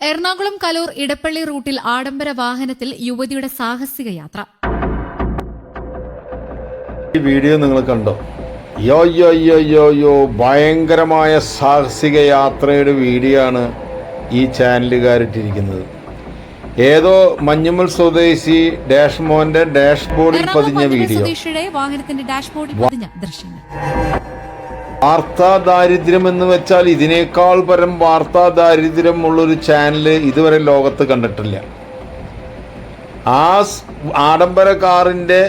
എറണാകുളം കലൂർ ഇടപ്പള്ളി റൂട്ടിൽ ആഡംബര വാഹനത്തിൽ യുവതിയുടെ സാഹസിക യാത്ര ഈ വീഡിയോ നിങ്ങൾ കണ്ടോ? യോ യോ യോ യോ യോ ഭയങ്കരമായ സാഹസിക യാത്രയുടെ വീഡിയോ ആണ് ഈ ചാനലുകാരിട്ടിരിക്കുന്നത്. ഏതോ മഞ്ഞുമൽ സ്വദേശി ഡാഷ് മോന്റെ ഡാഷ്ബോർഡിൽ പതിഞ്ഞ വീഡിയോ. വാഹനത്തിന്റെ ഡാഷ്ബോർഡിൽ പതിഞ്ഞ ദൃശ്യങ്ങൾ. വാർത്താ ദാരിദ്ര്യം എന്ന് വെച്ചാൽ ഇതിനേക്കാൾ പരം വാർത്താ ദാരിദ്ര്യം ഉള്ളൊരു ചാനൽ ഇതുവരെ ലോകത്ത് കണ്ടിട്ടില്ല. ആ ആഡംബര കാറിന്റെ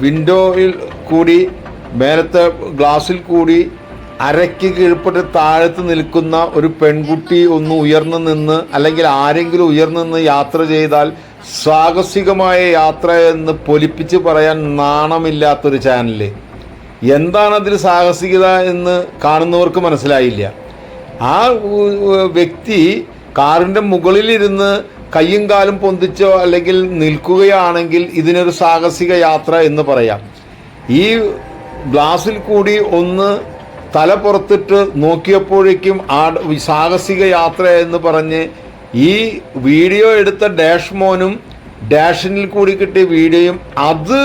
വിൻഡോയിൽ കൂടി മേലത്തെ ഗ്ലാസ്സിൽ കൂടി അരയ്ക്ക് കീഴ്പ്പെട്ട് താഴത്ത് നിൽക്കുന്ന ഒരു പെൺകുട്ടി ഒന്ന് ഉയർന്നു നിന്ന് അല്ലെങ്കിൽ ആരെങ്കിലും ഉയർന്നു നിന്ന് യാത്ര ചെയ്താൽ സാഹസികമായ യാത്ര എന്ന് പൊലിപ്പിച്ച് പറയാൻ നാണമില്ലാത്തൊരു ചാനൽ എന്താണ് അതിൽ സാഹസികത എന്ന് കാണുന്നവർക്ക് മനസ്സിലായില്ല. ആ വ്യക്തി കാറിന്റെ മുകളിലിരുന്ന് കയ്യും കാലും പൊന്തിച്ചോ അല്ലെങ്കിൽ നിൽക്കുകയാണെങ്കിൽ ഇതിനൊരു സാഹസിക യാത്ര എന്ന് പറയാം. ഈ ഗ്ലാസിൽ കൂടി ഒന്ന് തല പുറത്തിട്ട് നോക്കിയപ്പോഴേക്കും ആ സാഹസിക യാത്ര എന്ന് പറഞ്ഞ് ഈ വീഡിയോ എടുത്ത ഡാഷ് മോനും ഡാഷിനിൽ കൂടി കിട്ടിയ വീഡിയോയും അത്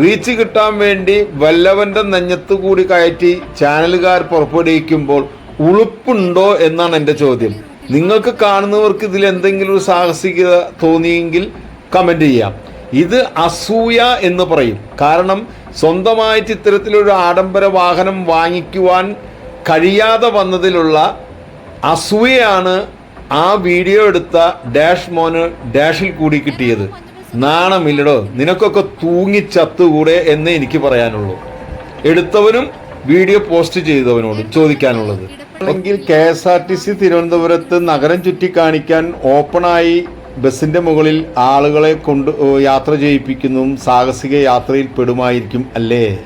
റീച്ച് കിട്ടാൻ വേണ്ടി വല്ലവന്റെ നെഞ്ഞത്ത് കൂടി കയറ്റി ചാനലുകാർ പുറപ്പെടുവിക്കുമ്പോൾ ഉളുപ്പുണ്ടോ എന്നാണ് എന്റെ ചോദ്യം. നിങ്ങൾക്ക് കാണുന്നവർക്ക് ഇതിൽ എന്തെങ്കിലും ഒരു സാഹസികത തോന്നിയെങ്കിൽ കമന്റ് ചെയ്യാം. ഇത് അസൂയ എന്ന് പറയും. കാരണം സ്വന്തമായിട്ട് ഇത്തരത്തിലൊരു ആഡംബര വാഹനം വാങ്ങിക്കുവാൻ കഴിയാതെ വന്നതിലുള്ള അസൂയയാണ് ആ വീഡിയോ എടുത്ത ഡാഷ് മോന് ഡാഷിൽ കൂടി കിട്ടിയത്. നാണമില്ലടോ. നിനക്കൊക്കെ തൂങ്ങി ചത്തുകൂടെ എന്ന് എനിക്ക് പറയാനുള്ളൂ. എടുത്തവനും വീഡിയോ പോസ്റ്റ് ചെയ്തവനോട് ചോദിക്കാനുള്ളത്. അല്ലെങ്കിൽ K S R T C തിരുവനന്തപുരത്ത് നഗരം ചുറ്റിക്കാണിക്കാൻ ഓപ്പണായി ബസിന്റെ മുകളിൽ ആളുകളെ കൊണ്ട് യാത്ര ചെയ്യിപ്പിക്കുന്നതും സാഹസിക യാത്രയിൽ പെടുമായിരിക്കും അല്ലേ?